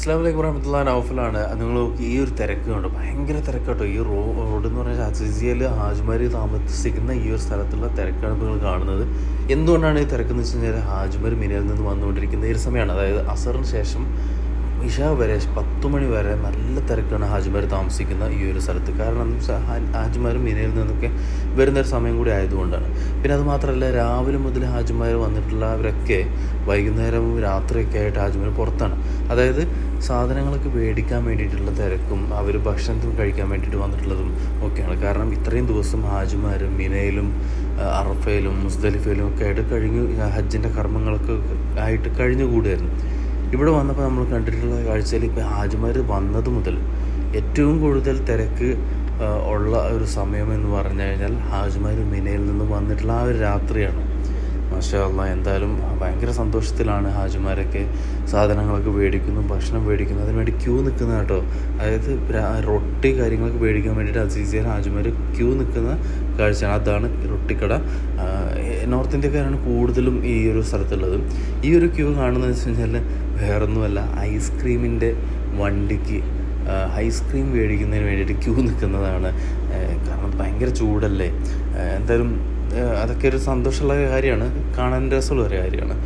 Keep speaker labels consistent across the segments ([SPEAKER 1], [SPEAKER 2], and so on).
[SPEAKER 1] അസ്ലാം വലൈക്കും വറഹമത്തുള്ള നൗഫലാണ്. നിങ്ങൾ നോക്കി ഈ ഒരു തിരക്ക് കണ്ടു? ഭയങ്കര തിരക്കാട്ടോ ഈ റോ റോഡ് എന്ന് പറഞ്ഞാൽ അസിസിയയിൽ ഹാജ്മാരി താമസിക്കുന്ന ഈ ഒരു സ്ഥലത്തുള്ള തിരക്കാണ് നിങ്ങൾ കാണുന്നത്. എന്തുകൊണ്ടാണ് ഈ തിരക്കെന്ന് വെച്ച് കഴിഞ്ഞാൽ ഹാജ്മാർ മിനയിൽ നിന്ന് വന്നുകൊണ്ടിരിക്കുന്ന ഈ ഒരു സമയമാണ്. അതായത് അസറിന് ശേഷം ഇഷ വരെ പത്ത് മണി വരെ നല്ല തിരക്കാണ് ഹാജിമാർ താമസിക്കുന്ന ഈ ഒരു സ്ഥലത്ത്. കാരണം ഹാജിമാർ മിനയിൽ നിന്നൊക്കെ വരുന്ന ഒരു സമയം കൂടി ആയതുകൊണ്ടാണ്. പിന്നെ അത് മാത്രമല്ല രാവിലെ മുതൽ ഹാജിമാർ വന്നിട്ടുള്ളവരൊക്കെ വൈകുന്നേരവും രാത്രിയൊക്കെ ആയിട്ട് ഹാജിമാർ പുറത്താണ്. അതായത് സാധനങ്ങളൊക്കെ മേടിക്കാൻ വേണ്ടിയിട്ടുള്ള തിരക്കും അവർ ഭക്ഷണത്തിന് കഴിക്കാൻ വേണ്ടിയിട്ട് വന്നിട്ടുള്ളതും ഒക്കെയാണ്. കാരണം ഇത്രയും ദിവസം ഹാജിമാർ മിനയിലും അറഫയിലും മുസ്ദലിഫയിലും ഒക്കെ ആയിട്ട് കഴിഞ്ഞു ഹജ്ജിന്റെ കർമ്മങ്ങളൊക്കെ ആയിട്ട് കഴിഞ്ഞുകൂടിയായിരുന്നു ഇവിടെ വന്നപ്പോൾ നമ്മൾ കണ്ടിട്ടുള്ള കാഴ്ചയിൽ ഇപ്പോൾ ഹാജിമാർ വന്നത് മുതൽ ഏറ്റവും കൂടുതൽ തിരക്ക് ഉള്ള ഒരു സമയമെന്ന് പറഞ്ഞു കഴിഞ്ഞാൽ ഹാജിമാർ മിനയിൽ നിന്ന് വന്നിട്ടുള്ള ആ ഒരു രാത്രിയാണ്. മാഷാല്ല എന്തായാലും ഭയങ്കര സന്തോഷത്തിലാണ് ഹാജിമാരൊക്കെ സാധനങ്ങളൊക്കെ മേടിക്കുന്നു ഭക്ഷണം മേടിക്കുന്നു. അതിന് വേണ്ടി ക്യൂ നിൽക്കുന്ന കേട്ടോ. അതായത് റൊട്ടി കാര്യങ്ങളൊക്കെ മേടിക്കാൻ വേണ്ടിയിട്ട് അസീസിയൻ ഹാജിമാർ ക്യൂ നിൽക്കുന്ന കാഴ്ചയാണ്. അതാണ് റൊട്ടിക്കട. നോർത്ത് ഇന്ത്യക്കാരാണ് കൂടുതലും ഈ ഒരു സ്ഥലത്തുള്ളത്. ഈ ഒരു ക്യൂ കാണുന്നത് വെച്ച് കഴിഞ്ഞാൽ വേറൊന്നുമല്ല ഐസ്ക്രീമിന്റെ വണ്ടിക്ക് ഐസ്ക്രീം മേടിക്കുന്നതിന് വേണ്ടിയിട്ട് ക്യൂ നിൽക്കുന്നതാണ്. കാരണം ഭയങ്കര ചൂടല്ലേ? എന്തായാലും അതൊക്കെ ഒരു സന്തോഷമുള്ള കാര്യമാണ്. കാണാൻ രസമുള്ള ഒരു കാര്യമാണ്.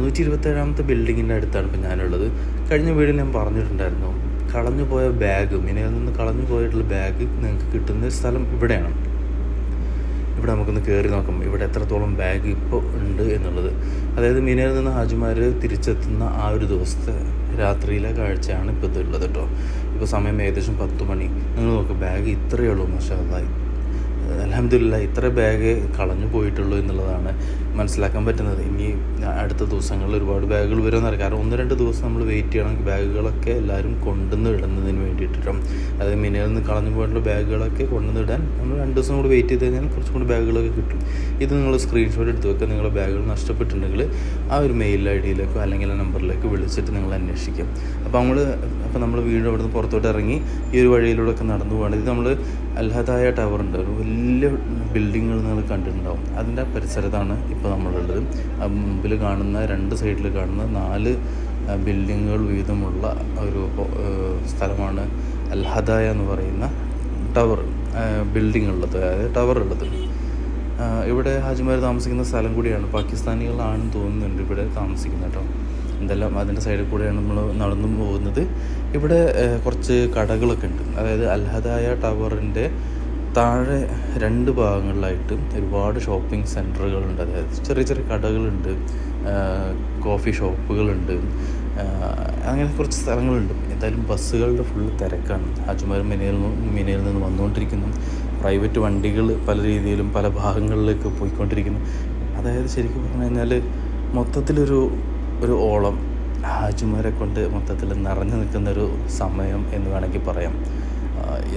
[SPEAKER 1] നൂറ്റി ഇരുപത്തേഴാമത്തെ ബിൽഡിങ്ങിന്റെ അടുത്താണ് ഇപ്പോൾ ഞാനുള്ളത്. കഴിഞ്ഞ വീഡിയോയിൽ ഞാൻ പറഞ്ഞിട്ടുണ്ടായിരുന്നു കളഞ്ഞു പോയ ബാഗ് മിനയിൽ നിന്ന് കളഞ്ഞു പോയിട്ടുള്ള ബാഗ് നിങ്ങൾക്ക് കിട്ടുന്ന സ്ഥലം ഇവിടെയാണ്. ഇവിടെ നമുക്കൊന്ന് കയറി നോക്കാം. ഇവിടെ എത്രത്തോളം ബാഗ് ഇപ്പോൾ ഉണ്ട് എന്നുള്ളത്. അതായത് മിനയിൽ നിന്ന് ഹാജിമാർ തിരിച്ചെത്തുന്ന ആ ഒരു ദിവസത്തെ രാത്രിയിലെ കാഴ്ചയാണ് ഇപ്പോൾ ഇതുള്ളത് കേട്ടോ ഇപ്പോൾ സമയം ഏകദേശം പത്ത് മണി. നിങ്ങൾ നോക്ക് ബാഗ് ഇത്രയേ ഉള്ളൂ മാഷാ അലഹമില്ല ഇത്ര ബാഗ് കളഞ്ഞു പോയിട്ടുള്ളൂ എന്നുള്ളതാണ് മനസ്സിലാക്കാൻ പറ്റുന്നത്. ഇനി അടുത്ത ദിവസങ്ങളിൽ ഒരുപാട് ബാഗുകൾ വരുമെന്നറിയാം കാരണം ഒന്ന് രണ്ട് ദിവസം നമ്മൾ വെയിറ്റ് ചെയ്യണം. ബാഗുകളൊക്കെ എല്ലാവരും കൊണ്ടുവന്ന് ഇടുന്നതിന് വേണ്ടിയിട്ടും അതായത് മിനയിൽ നിന്ന് കളഞ്ഞു പോയിട്ടുള്ള ബാഗുകളൊക്കെ കൊണ്ടുവന്ന് ഇടാൻ നമ്മൾ രണ്ട് ദിവസം കൂടി വെയിറ്റ് ചെയ്ത് കഴിഞ്ഞാൽ കുറച്ചും കൂടി ബാഗുകളൊക്കെ കിട്ടും. ഇത് നിങ്ങൾ സ്ക്രീൻഷോട്ട് എടുത്ത് വെക്കുക. നിങ്ങളുടെ ബാഗുകൾ നഷ്ടപ്പെട്ടിട്ടുണ്ടെങ്കിൽ ആ ഒരു മെയിൽ ഐ ഡിയിലേക്കോ അല്ലെങ്കിൽ ആ നമ്പറിലേക്ക് വിളിച്ചിട്ട് നിങ്ങൾ അന്വേഷിക്കാം. അപ്പോൾ നമ്മൾ അപ്പോൾ നമ്മൾ വീട് അവിടുന്ന് പുറത്തോട്ട് ഇറങ്ങി ഈ ഒരു വഴിയിലൂടെ ഒക്കെ നടന്നു പോകണം ഇത് നമ്മൾ അൽഹദായ ടവർ ഉണ്ട്. ഒരു വലിയ ബിൽഡിങ്ങുകൾ നിങ്ങൾ കണ്ടിട്ടുണ്ടാവും. അതിന്റെ പരിസരത്താണ് ഇപ്പോൾ നമ്മളുള്ളത്. മുമ്പിൽ കാണുന്ന രണ്ട് സൈഡിൽ കാണുന്ന നാല് ബിൽഡിങ്ങുകൾ വീതമുള്ള ഒരു സ്ഥലമാണ് അൽഹദായ എന്ന് പറയുന്ന ടവർ ബിൽഡിംഗ് ഉള്ളത് അതായത് ടവർ ഉള്ളത് ഇവിടെ ഹാജിമാർ താമസിക്കുന്ന സ്ഥലം കൂടിയാണ്. പാകിസ്ഥാനികളാണെന്ന് തോന്നുന്നുണ്ട് ഇവിടെ താമസിക്കുന്ന കേട്ടോ. എന്തെല്ലാം അതിന്റെ സൈഡിൽ കൂടെയാണ് നമ്മൾ നടന്നു പോകുന്നത്. ഇവിടെ കുറച്ച് കടകളൊക്കെ ഉണ്ട്. അതായത് അൽഹദായ ടവറിന്റെ താഴെ രണ്ട് ഭാഗങ്ങളിലായിട്ട് ഒരുപാട് ഷോപ്പിംഗ് സെന്ററുകളുണ്ട് അതായത് ചെറിയ ചെറിയ കടകളുണ്ട് കോഫി ഷോപ്പുകളുണ്ട് അങ്ങനെ കുറച്ച് സ്ഥലങ്ങളുണ്ട്. എന്തായാലും ബസ്സുകളുടെ ഫുള്ള് തിരക്കാണ്. ഹാജിമാർ മിനയിൽ നിന്ന് മിനയിൽ നിന്ന് വന്നുകൊണ്ടിരിക്കുന്നു. പ്രൈവറ്റ് വണ്ടികൾ പല രീതിയിലും പല ഭാഗങ്ങളിലേക്ക് പോയിക്കൊണ്ടിരിക്കുന്നു. അതായത് ശരിക്കും പറഞ്ഞു കഴിഞ്ഞാൽ മൊത്തത്തിലൊരു ഒരു ഓളം. ഹാജിമാരെ കൊണ്ട് മൊത്തത്തിൽ നിറഞ്ഞു നിൽക്കുന്നൊരു സമയം എന്ന് വേണമെങ്കിൽ പറയാം.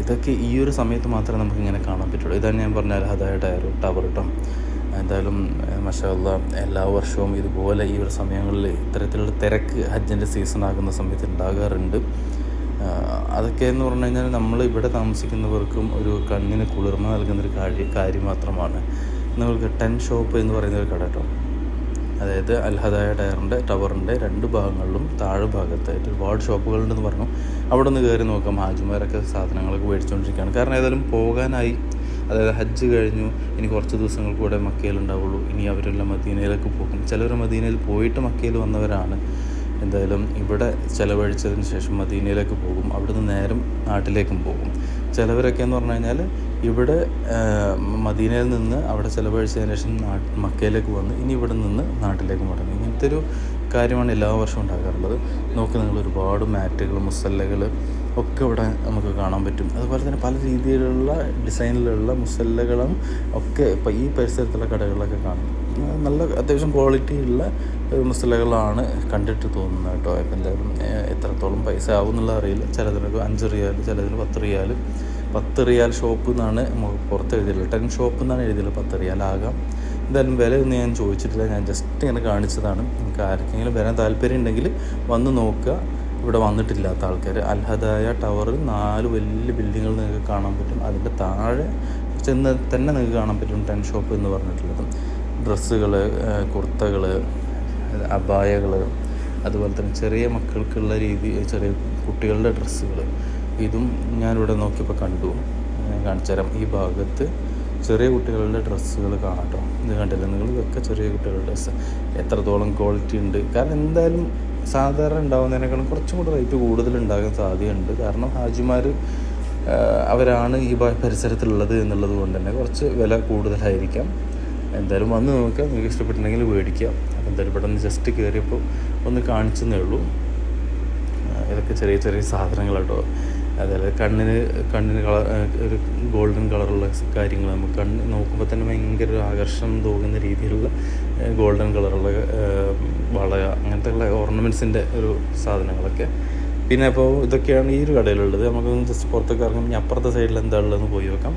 [SPEAKER 1] ഇതൊക്കെ ഈ ഒരു സമയത്ത് മാത്രമേ നമുക്ക് ഇങ്ങനെ കാണാൻ പറ്റുള്ളൂ. ഇതാണ് ഞാൻ പറഞ്ഞ അൽഹദായ ടയർ ടവർ കേട്ടോ എന്തായാലും മഷാല്ല എല്ലാ വർഷവും ഇതുപോലെ ഈ ഒരു സമയങ്ങളിൽ ഇത്തരത്തിലുള്ള തിരക്ക് ഹജ്ജിന്റെ സീസൺ ആകുന്ന സമയത്ത് ഉണ്ടാകാറുണ്ട്. അതൊക്കെ എന്ന് പറഞ്ഞു കഴിഞ്ഞാൽ നമ്മൾ ഇവിടെ താമസിക്കുന്നവർക്കും ഒരു കണ്ണിന് കുളിർമ നൽകുന്നൊരു കാര്യം കാര്യം മാത്രമാണ്. നിങ്ങൾക്ക് ടെൻ ഷോപ്പ് എന്ന് പറയുന്ന ഒരു കട കേട്ടോ അതായത് അൽഹദായ ടയറിന്റെ ടവറിന്റെ രണ്ട് ഭാഗങ്ങളിലും താഴെ ഭാഗത്തായിട്ട് ഒരുപാട് ഷോപ്പുകളുണ്ടെന്ന് പറഞ്ഞു. അവിടെ നിന്ന് കയറി നോക്കാം ഹാജിമാരൊക്കെ സാധനങ്ങളൊക്കെ മേടിച്ചുകൊണ്ടിരിക്കുകയാണ്. കാരണം ഏതായാലും പോകാനായി. അതായത് ഹജ്ജ് കഴിഞ്ഞു. ഇനി കുറച്ച് ദിവസങ്ങൾ കൂടെ മക്കയിലുണ്ടാവുള്ളൂ ഇനി അവരെല്ലാം മദീനയിലേക്ക് പോകും. ചിലർ മദീനയിൽ പോയിട്ട് മക്കയിൽ വന്നവരാണ്. എന്തായാലും ഇവിടെ ചിലവഴിച്ചതിന് ശേഷം മദീനയിലേക്ക് പോകും. അവിടുന്ന് നേരം നാട്ടിലേക്കും പോകും. ചിലവരൊക്കെ എന്ന് പറഞ്ഞു കഴിഞ്ഞാൽ ഇവിടെ മദീനയിൽ നിന്ന് അവിടെ ചിലവഴിച്ചതിന് ശേഷം മക്കയിലേക്ക് വന്ന് ഇനി ഇവിടെ നിന്ന് നാട്ടിലേക്ക് മടങ്ങി. ഇങ്ങനത്തെ ഒരു കാര്യമാണ് എല്ലാ വർഷവും ഉണ്ടാകാറുള്ളത്. നോക്ക് നിങ്ങൾ ഒരുപാട് മാറ്റുകൾ മുസല്ലകൾ ഒക്കെ ഇവിടെ നമുക്ക് കാണാൻ പറ്റും. അതുപോലെ തന്നെ പല രീതിയിലുള്ള ഡിസൈനിലുള്ള മുസല്ലകളും ഒക്കെ ഇപ്പോൾ ഈ പരിസരത്തുള്ള കടകളിലൊക്കെ കാണും. നല്ല അത്യാവശ്യം ക്വാളിറ്റി ഉള്ള മുസല്ലകളാണ് കണ്ടിട്ട് തോന്നുന്നത് കേട്ടോ. ഇപ്പം എന്തായാലും എത്രത്തോളം പൈസ ആവും എന്നുള്ള അറിയില്ല. ചിലതിനൊക്കെ അഞ്ച് റിയാൽ ചിലതിന് പത്ത് റിയാൽ പത്ത് റിയാൽ ഷോപ്പ് എന്നാണ് നമുക്ക് പുറത്ത് എഴുതിയുള്ളത് ടെൻ ഷോപ്പ് എന്നാണ് എഴുതിയുള്ളത് പത്ത് റിയാൽ ആകാം. എന്തായാലും വിലയൊന്നും ഞാൻ ചോദിച്ചിട്ടില്ല. ഞാൻ ജസ്റ്റ് ഇങ്ങനെ കാണിച്ചതാണ്. നിങ്ങൾക്ക് ആർക്കെങ്കിലും വരാൻ താല്പര്യം ഉണ്ടെങ്കിൽ വന്ന് നോക്കുക. ഇവിടെ വന്നിട്ടില്ലാത്ത ആൾക്കാർ അൽഹദായ ടവറിൽ നാല് വലിയ ബിൽഡിങ്ങുകൾ നിങ്ങൾക്ക് കാണാൻ പറ്റും. അതിന്റെ താഴെ ചെന്ന് തന്നെ നിങ്ങൾക്ക് കാണാൻ പറ്റും ടെൻ ഷോപ്പ് എന്ന് പറഞ്ഞിട്ടുള്ളത്. ഡ്രസ്സുകൾ കുർത്തകൾ അബായകൾ അതുപോലെ തന്നെ ചെറിയ മക്കൾക്കുള്ള രീതി ചെറിയ കുട്ടികളുടെ ഡ്രസ്സുകൾ ഇതും ഞാനിവിടെ നോക്കിയപ്പോൾ കണ്ടു. ഞാൻ കാണിച്ചു തരാം. ഈ ഭാഗത്ത് ചെറിയ കുട്ടികളുടെ ഡ്രസ്സുകൾ കാണാം കേട്ടോ ഇത് കണ്ടില്ല? നിങ്ങൾ ഇതൊക്കെ ചെറിയ കുട്ടികളുടെ ഡ്രസ്സ്. എത്രത്തോളം ക്വാളിറ്റി ഉണ്ട്. കാരണം എന്തായാലും സാധാരണ ഉണ്ടാകുന്നതിനേക്കാളും കുറച്ചും കൂടി റേറ്റ് കൂടുതൽ ഉണ്ടാകാൻ സാധ്യതയുണ്ട്. കാരണം ഹാജിമാർ അവരാണ് ഈ പരിസരത്തുള്ളത് എന്നുള്ളത് കൊണ്ട് തന്നെ കുറച്ച് വില കൂടുതലായിരിക്കാം. എന്തായാലും വന്ന് നോക്കുക നിങ്ങൾക്ക് ഇഷ്ടപ്പെട്ടിട്ടുണ്ടെങ്കിൽ മേടിക്കാം. അപ്പോൾ എന്തായാലും പെട്ടെന്ന് ജസ്റ്റ് കയറിയപ്പോൾ ഒന്ന് കാണിച്ചെന്നേ ഉള്ളൂ. ഇതൊക്കെ ചെറിയ ചെറിയ സാധനങ്ങൾ കേട്ടോ അതായത് കണ്ണിന് കണ്ണിന് കളർ ഒരു ഗോൾഡൻ കളറുള്ള കാര്യങ്ങൾ നമുക്ക് കണ്ണ് നോക്കുമ്പോൾ തന്നെ ഭയങ്കര ഒരു ആകർഷണം തോന്നുന്ന രീതിയിലുള്ള ഗോൾഡൻ കളറുള്ള വള അങ്ങനത്തെ ഉള്ള ഓർണമെന്റ്സിന്റെ ഒരു സാധനങ്ങളൊക്കെ. പിന്നെ അപ്പോൾ ഇതൊക്കെയാണ് ഈ ഒരു കടയിലുള്ളത്. നമുക്ക് ജസ്റ്റ് പുറത്തേക്ക് ഇറങ്ങും അപ്പുറത്തെ സൈഡിൽ എന്താ ഉള്ളതെന്ന് പോയി നോക്കാം.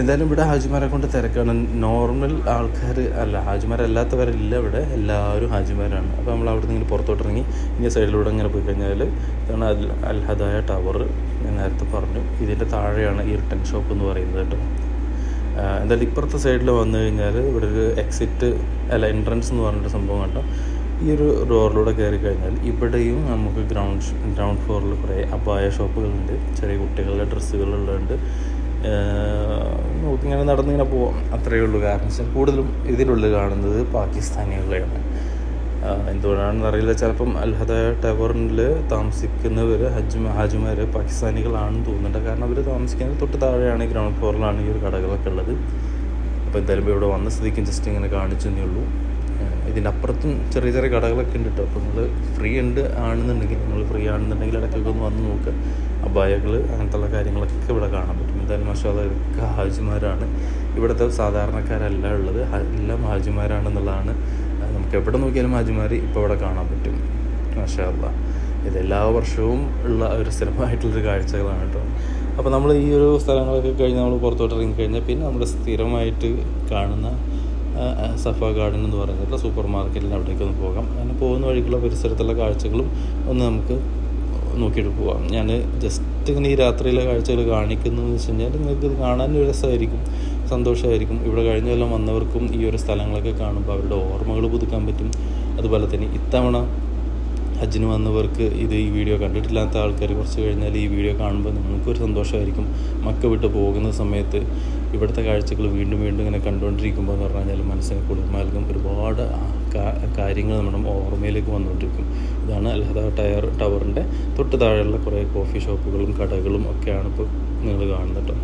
[SPEAKER 1] എന്തായാലും ഇവിടെ ഹാജിമാരെ കൊണ്ട് തിരക്കാണ്. നോർമൽ ആൾക്കാർ അല്ല ഹാജിമാരല്ലാത്തവരില്ല ഇവിടെ. എല്ലാവരും ഹാജിമാരാണ്. അപ്പോൾ നമ്മൾ അവിടെ നിന്ന് ഇങ്ങനെ പുറത്തോട്ട് ഇറങ്ങി ഇനി സൈഡിലൂടെ ഇങ്ങനെ പോയി കഴിഞ്ഞാൽ ഇതാണ് അൽ അൽഹദായ ടവർ ഞാൻ നേരത്തെ പറഞ്ഞു. ഇതിന്റെ താഴെയാണ് ഈ റിട്ടേൺ ഷോപ്പ് എന്ന് പറയുന്നത് കേട്ടോ. എന്തായാലും ഇപ്പുറത്തെ സൈഡിൽ വന്നു കഴിഞ്ഞാൽ ഇവിടെ ഒരു എക്സിറ്റ് അല്ല എൻട്രൻസ് എന്ന് പറഞ്ഞിട്ട് സംഭവം കേട്ടോ ഈ ഒരു ഡോറിലൂടെ കയറി കഴിഞ്ഞാൽ ഇവിടെയും നമുക്ക് ഗ്രൗണ്ട് ഗ്രൗണ്ട് ഫ്ലോറിൽ കുറേ അപായ ഷോപ്പുകളുണ്ട് ചെറിയ കുട്ടികളുടെ ഡ്രസ്സുകളുള്ളതുണ്ട് ഇങ്ങനെ നടന്നിങ്ങനെ പോവാം. അത്രയേ ഉള്ളൂ കാരണം വെച്ചാൽ കൂടുതലും ഇതിലുള്ളിൽ കാണുന്നത് പാകിസ്ഥാനികളെയാണ്. എന്തുകൊണ്ടാണെന്ന് അറിയില്ല. ചിലപ്പം അൽഹദ ടവറിൽ താമസിക്കുന്നവർ ഹജ്ജ് ഹാജിമാർ പാകിസ്ഥാനികളാണെന്ന് തോന്നുന്നുണ്ട്. കാരണം അവർ താമസിക്കുന്നത് തൊട്ട് താഴെയാണ് ഗ്രൗണ്ട് ഫ്ലോറിലാണ് ഈ ഒരു കടകളൊക്കെ ഉള്ളത്. അപ്പോൾ എന്തായാലും ഇവിടെ വന്ന സ്ഥിതിക്കും ജസ്റ്റ് ഇങ്ങനെ കാണിച്ചു തന്നേ ഉള്ളൂ. ഇതിന്റെ അപ്പുറത്തും ചെറിയ ചെറിയ കടകളൊക്കെ ഉണ്ട് കേട്ടോ അപ്പോൾ നിങ്ങൾ ഫ്രീ ഉണ്ട് ആണെന്നുണ്ടെങ്കിൽ നിങ്ങൾ ഫ്രീ ആണെന്നുണ്ടെങ്കിൽ ഇടയ്ക്കൊക്കെ ഒന്ന് വന്ന് നോക്കുക അബായകൾ അങ്ങനത്തെ കാര്യങ്ങളൊക്കെ ഇവിടെ കാണാൻ പറ്റും. എന്തായാലും മഷാല ഹാജിമാരാണ്. ഇവിടുത്തെ സാധാരണക്കാരല്ല ഉള്ളത്. എല്ലാം ഹാജിമാരാണെന്നുള്ളതാണ്. നമുക്ക് എവിടെ നോക്കിയാലും ഹാജിമാർ ഇപ്പോൾ ഇവിടെ കാണാൻ പറ്റും. മഷാല്ല ഇത് എല്ലാ വർഷവും ഉള്ള ഒരു സ്ഥിരമായിട്ടുള്ളൊരു കാഴ്ചകളാണ് കേട്ടോ. അപ്പോൾ നമ്മൾ ഈ ഒരു സ്ഥലങ്ങളൊക്കെ കഴിഞ്ഞ് നമ്മൾ പുറത്തോട്ട് ഇറങ്ങി കഴിഞ്ഞാൽ പിന്നെ നമ്മൾ സ്ഥിരമായിട്ട് കാണുന്ന സഫ ഗാർഡൻ എന്ന് പറയുന്നത് സൂപ്പർ മാർക്കറ്റിന്റെ അവിടേക്ക് ഒന്ന് പോകാം. അങ്ങനെ പോകുന്ന വഴിക്കുള്ള പരിസരത്തുള്ള കാഴ്ചകളും ഒന്ന് നമുക്ക് നോക്കിയിട്ട് പോവാം ഞാൻ ജസ്റ്റ് ഇങ്ങനെ ഈ രാത്രിയിലെ കാഴ്ചകൾ കാണിക്കുന്നതെന്ന് വെച്ച് കഴിഞ്ഞാൽ നിങ്ങൾക്ക് ഇത് കാണാൻ ഒരു രസമായിരിക്കും സന്തോഷമായിരിക്കും. ഇവിടെ കഴിഞ്ഞ കൊല്ലം വന്നവർക്കും ഈ ഒരു സ്ഥലങ്ങളൊക്കെ കാണുമ്പോൾ അവരുടെ ഓർമ്മകൾ പുതുക്കാൻ പറ്റും. അതുപോലെ തന്നെ ഇത്തവണ ഹജ്ജിന് വന്നവർക്ക് ഇത് ഈ വീഡിയോ കണ്ടിട്ടില്ലാത്ത ആൾക്കാർ കുറച്ച് കഴിഞ്ഞാൽ ഈ വീഡിയോ കാണുമ്പോൾ നിങ്ങൾക്കൊരു സന്തോഷമായിരിക്കും. മക്ക വിട്ട് പോകുന്ന സമയത്ത് ഇവിടുത്തെ കാഴ്ചകൾ വീണ്ടും വീണ്ടും ഇങ്ങനെ കണ്ടുകൊണ്ടിരിക്കുമ്പോൾ എന്ന് പറഞ്ഞു കഴിഞ്ഞാൽ മനസ്സിന് കുളിർമാൽക്കും ഒരുപാട് കാര്യങ്ങൾ നമ്മുടെ ഓർമ്മയിലേക്ക് വന്നുകൊണ്ടിരിക്കും. ഇതാണ് അൽഹദ ടയർ ടവറിന്റെ തൊട്ട് താഴെയുള്ള കുറേ കോഫി ഷോപ്പുകളും കടകളും ഒക്കെയാണ് ഇപ്പോൾ നിങ്ങൾ കാണുന്നത്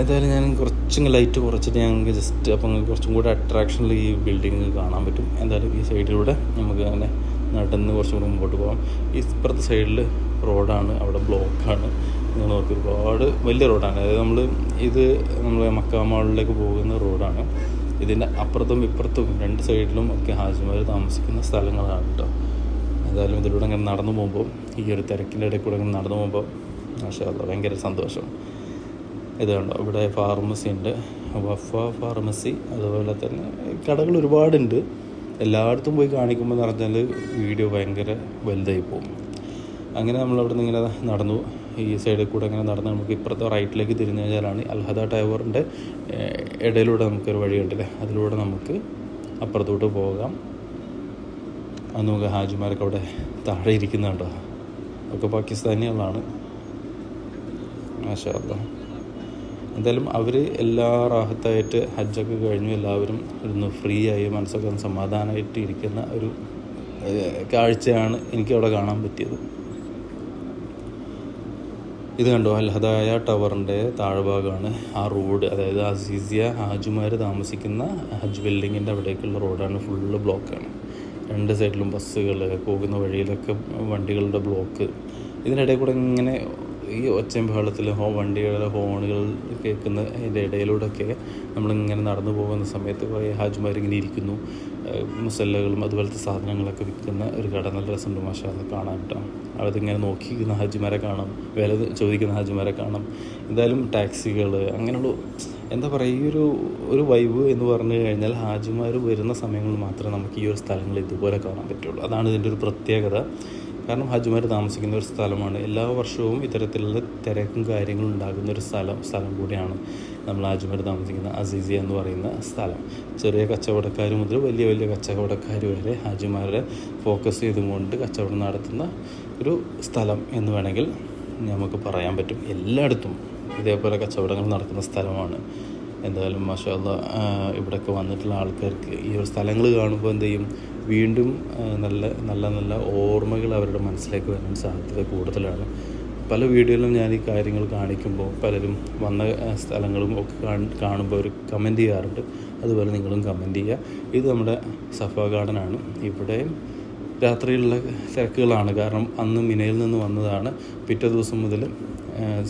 [SPEAKER 1] ഏതായാലും ഞാൻ കുറച്ചും ലൈറ്റ് കുറച്ചിട്ട് ഞങ്ങൾക്ക് ജസ്റ്റ് അപ്പം കുറച്ചും കൂടെ അട്രാക്ഷനിൽ ഈ ബിൽഡിംഗ് കാണാൻ പറ്റും. എന്തായാലും ഈ സൈഡിലൂടെ നമുക്ക് അങ്ങനെ നടന്ന് കുറച്ചും കൂടെ മുമ്പോട്ട് പോകാം ഇപ്പുറത്തെ സൈഡിൽ റോഡാണ് അവിടെ ബ്ലോക്കാണ് നിങ്ങൾ നോക്കി ഒരുപാട് വലിയ റോഡാണ് അതായത് നമ്മൾ ഇത് നമ്മൾ മക്കാമാളിലേക്ക് പോകുന്ന റോഡാണ് ഇതിന്റെ അപ്പുറത്തും ഇപ്പുറത്തും രണ്ട് സൈഡിലും ഒക്കെ ഹാജിമാർ താമസിക്കുന്ന സ്ഥലങ്ങളാണ് കേട്ടോ എന്തായാലും ഇതിലൂടെ ഇങ്ങനെ നടന്നു പോകുമ്പോൾ ഈ ഒരു തിരക്കിന്റെ ഇടയിൽ കൂടെ ഇങ്ങനെ നടന്നു പോകുമ്പോൾ മാഷാ അല്ലാ ഭയങ്കര സന്തോഷം. കണ്ടോ ഇവിടെ ഫാർമസി ഉണ്ട്. വഫ ഫാർമസി അതുപോലെ തന്നെ കടകൾ ഒരുപാടുണ്ട്. എല്ലായിടത്തും പോയി കാണിക്കുമ്പോൾ എന്ന് പറഞ്ഞാൽ വീഡിയോ ഭയങ്കര വലുതായി പോകും. അങ്ങനെ നമ്മൾ അവിടെ നിന്ന് ഇങ്ങനെ നടന്നു. ഈ സൈഡിൽ കൂടെ അങ്ങനെ നടന്ന് നമുക്ക് ഇപ്പുറത്തെ റൈറ്റിലേക്ക് തിരിഞ്ഞു കഴിഞ്ഞാലാണ് അൽഹദ ടവറിന്റെ ഇടയിലൂടെ നമുക്കൊരു വഴിയുണ്ടല്ലേ അതിലൂടെ നമുക്ക് അപ്പുറത്തോട്ട് പോകാം. അത് നമുക്ക് ഹാജിമാരൊക്കെ അവിടെ താഴെ ഇരിക്കുന്നുണ്ടോ. ഒക്കെ പാകിസ്ഥാനികളാണ്. മാഷാ അല്ലാ എന്തായാലും അവർ എല്ലാ റാഹത്തായിട്ട് ഹജ്ജൊക്കെ കഴിഞ്ഞു എല്ലാവരും ഒന്ന് ഫ്രീ ആയി മനസ്സൊക്കെ സമാധാനമായിട്ട് ഇരിക്കുന്ന ഒരു കാഴ്ചയാണ് എനിക്കവിടെ കാണാൻ പറ്റിയത്. ഇത് കണ്ടോ? അൽഹദായ ടവറിന്റെ താഴ്ഭാഗമാണ് ആ റോഡ്. അതായത് അസീസിയ ഹാജുമാർ താമസിക്കുന്ന ഹജ്ജ് ബിൽഡിങ്ങിന്റെ അവിടേക്കുള്ള റോഡാണ്. ഫുള്ള് ബ്ലോക്കാണ്. രണ്ട് സൈഡിലും ബസ്സുകൾ പോകുന്ന വഴിയിലൊക്കെ വണ്ടികളുടെ ബ്ലോക്ക്. ഇതിനിടയിൽ കൂടെ ഇങ്ങനെ ഈ ഒച്ചയും ബഹളത്തിൽ ഹോ വണ്ടികളുടെ ഹോണുകൾ കേൾക്കുന്ന അതിന്റെ ഇടയിലൂടെയൊക്കെ നമ്മളിങ്ങനെ നടന്നു പോകുന്ന സമയത്ത് കുറേ ഹാജുമാരിങ്ങനെ ഇരിക്കുന്നു. മുസല്ലകളും അതുപോലത്തെ സാധനങ്ങളൊക്കെ വിൽക്കുന്ന ഒരു കട. നല്ല രസമുണ്ട് മാഷാ അത് കാണാൻ കേട്ടോ. അവരിങ്ങനെ നോക്കിക്കുന്ന ഹാജിമാരെ കാണാം. വില ചോദിക്കുന്ന ഹാജിമാരെ കാണാം. എന്തായാലും ടാക്സികൾ അങ്ങനെയുള്ള എന്താ പറയുക ഈ ഒരു ഒരു വൈബ് എന്ന് പറഞ്ഞു കഴിഞ്ഞാൽ ഹാജിമാർ വരുന്ന സമയങ്ങളിൽ മാത്രമേ നമുക്ക് ഈ ഒരു സ്ഥലങ്ങൾ ഇതുപോലെ കാണാൻ പറ്റുള്ളൂ. അതാണ് ഇതിന്റെ ഒരു പ്രത്യേകത. കാരണം ഹജ്ജുമാർ താമസിക്കുന്ന ഒരു സ്ഥലമാണ്. എല്ലാ വർഷവും ഇത്തരത്തിലുള്ള തിരക്കും കാര്യങ്ങളും ഉണ്ടാകുന്ന ഒരു സ്ഥലം സ്ഥലം കൂടിയാണ് നമ്മൾ ഹാജിമാർ താമസിക്കുന്ന അസീസിയ എന്ന് പറയുന്ന സ്ഥലം. ചെറിയ കച്ചവടക്കാർ മുതൽ വലിയ വലിയ കച്ചവടക്കാർ വരെ ഹാജിമാരെ ഫോക്കസ് ചെയ്തുകൊണ്ട് കച്ചവടം നടത്തുന്ന ഒരു സ്ഥലം എന്ന് വേണമെങ്കിൽ നമുക്ക് പറയാൻ പറ്റും. എല്ലായിടത്തും ഇതേപോലെ കച്ചവടങ്ങൾ നടക്കുന്ന സ്ഥലമാണ്. എന്തായാലും മാഷാല്ല ഇവിടെയൊക്കെ വന്നിട്ടുള്ള ആൾക്കാർക്ക് ഈ ഒരു സ്ഥലങ്ങൾ കാണുമ്പോൾ എന്ത് ചെയ്യും? വീണ്ടും നല്ല നല്ല നല്ല ഓർമ്മകൾ അവരുടെ മനസ്സിലേക്ക് വരാൻ സാധ്യത കൂടുതലാണ്. പല വീഡിയോയിലും ഞാൻ ഈ കാര്യങ്ങൾ കാണിക്കുമ്പോൾ പലരും വന്ന സ്ഥലങ്ങളും ഒക്കെ കാണുമ്പോൾ അവർ കമന്റ് ചെയ്യാറുണ്ട്. അതുപോലെ നിങ്ങളും കമന്റ് ചെയ്യുക ഇത് നമ്മുടെ സഫ ഗാർഡനാണ് ഇവിടെ രാത്രിയിലുള്ള തിരക്കുകളാണ്. കാരണം അന്ന് മിനയിൽ നിന്ന് വന്നതാണ്. പിറ്റേ ദിവസം മുതൽ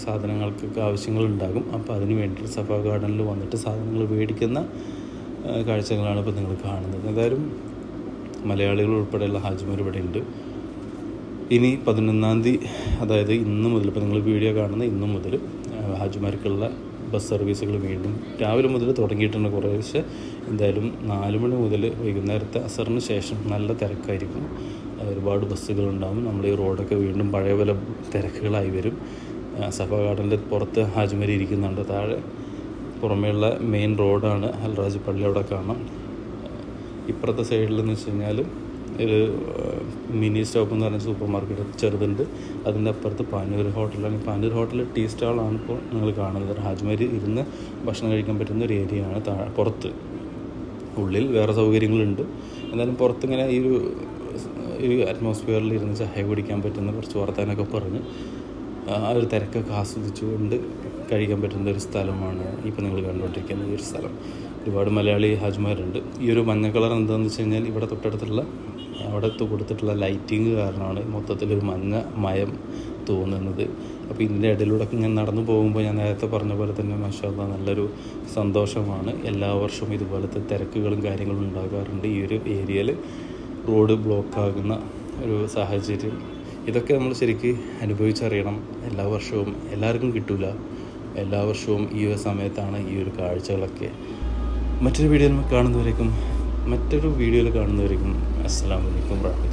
[SPEAKER 1] സാധനങ്ങൾക്കൊക്കെ ആവശ്യങ്ങളുണ്ടാകും. അപ്പോൾ അതിന് വേണ്ടിയിട്ട് സഫ ഗാർഡനിൽ വന്നിട്ട് സാധനങ്ങൾ മേടിക്കുന്ന കാഴ്ചകളാണ് ഇപ്പോൾ നിങ്ങൾ കാണുന്നത്. എന്തായാലും മലയാളികൾ ഉൾപ്പെടെയുള്ള ഹാജിമാർ ഇവിടെ ഉണ്ട്. ഇനി പതിനൊന്നാം തീയതി അതായത് ഇന്ന് മുതൽ ഇപ്പോൾ നിങ്ങൾ വീഡിയോ കാണുന്ന ഇന്നു മുതൽ ഹാജിമാർക്കുള്ള ബസ് സർവീസുകൾ വീണ്ടും രാവിലെ മുതൽ തുടങ്ങിയിട്ടുണ്ട് കുറേശ്ശെ. എന്തായാലും നാല് മണി മുതൽ വൈകുന്നേരത്തെ അസറിന് ശേഷം നല്ല തിരക്കായിരിക്കും. ഒരുപാട് ബസ്സുകളുണ്ടാകും നമ്മൾ ഈ റോഡൊക്കെ വീണ്ടും പഴയ പോലെ തിരക്കുകളായി വരും. സഫ ഗാർഡന്റെ പുറത്ത് ഹാജ്മരി ഇരിക്കുന്നുണ്ട്. താഴെ പുറമേയുള്ള മെയിൻ റോഡാണ് അൽറാജ് പള്ളി അവിടെ കാണാം. ഇപ്പുറത്തെ സൈഡിൽ എന്ന് വെച്ച് കഴിഞ്ഞാൽ ഒരു മിനി സ്റ്റോപ്പ് എന്ന് പറഞ്ഞ സൂപ്പർ മാർക്കറ്റ് ചെറുതുണ്ട്. അതിന്റെ അപ്പുറത്ത് പാനൂർ ഹോട്ടലാണ്. ഈ പാനൂർ ഹോട്ടൽ ടീ സ്റ്റാളാണ് ഇപ്പോൾ നിങ്ങൾ കാണുന്നത്. ഹാജ്മരി ഇരുന്ന് ഭക്ഷണം കഴിക്കാൻ പറ്റുന്ന ഒരു ഏരിയയാണ് താഴെ പുറത്ത്. ഉള്ളിൽ വേറെ സൗകര്യങ്ങളുണ്ട്. എന്നാലും പുറത്തിങ്ങനെ ഈ ഒരു ഒരു അറ്റ്മോസ്ഫിയറിൽ ഇരുന്ന് ചായ കുടിക്കാൻ പറ്റുന്ന കുറച്ച് വർത്താനൊക്കെ പറഞ്ഞ്. ആ ഒരു തിരക്കൊക്കെ ആസ്വദിച്ചുകൊണ്ട് കഴിക്കാൻ പറ്റുന്ന ഒരു സ്ഥലമാണ് ഇപ്പോൾ നിങ്ങൾ കണ്ടുകൊണ്ടിരിക്കുന്ന ഈ ഒരു സ്ഥലം. ഒരുപാട് മലയാളി ഹാജ്മാരുണ്ട്. ഈ ഒരു മഞ്ഞ കളർ എന്താണെന്ന് വെച്ച് കഴിഞ്ഞാൽ ഇവിടെ തൊട്ടടുത്തുള്ള അവിടെ കൊടുത്തിട്ടുള്ള ലൈറ്റിങ് കാരണമാണ് മൊത്തത്തിലൊരു മഞ്ഞ മയം തോന്നുന്നത്. അപ്പോൾ ഇതിന്റെ ഇടയിലൂടെ ഞാൻ നടന്നു പോകുമ്പോൾ ഞാൻ നേരത്തെ പറഞ്ഞ പോലെ തന്നെ മാഷാല്ല നല്ലൊരു സന്തോഷമാണ്. എല്ലാ വർഷവും ഇതുപോലത്തെ തിരക്കുകളും കാര്യങ്ങളും ഉണ്ടാകാറുണ്ട്. ഈ ഒരു ഏരിയയിൽ റോഡ് ബ്ലോക്ക് ആകുന്ന ഒരു സാഹചര്യം ഇതൊക്കെ നമ്മൾ ശരിക്ക് അനുഭവിച്ചറിയണം. എല്ലാ വർഷവും എല്ലാവർക്കും കിട്ടില്ല എല്ലാ വർഷവും ഈ ഒരു സമയത്താണ് ഈ ഒരു കാഴ്ചകളൊക്കെ. മറ്റൊരു വീഡിയോയിൽ കാണുന്നവരേക്കും മറ്റൊരു വീഡിയോയിൽ കാണുന്നവരേക്കും അസ്സാം വലൈക്കും വാഹമത്തുള്ള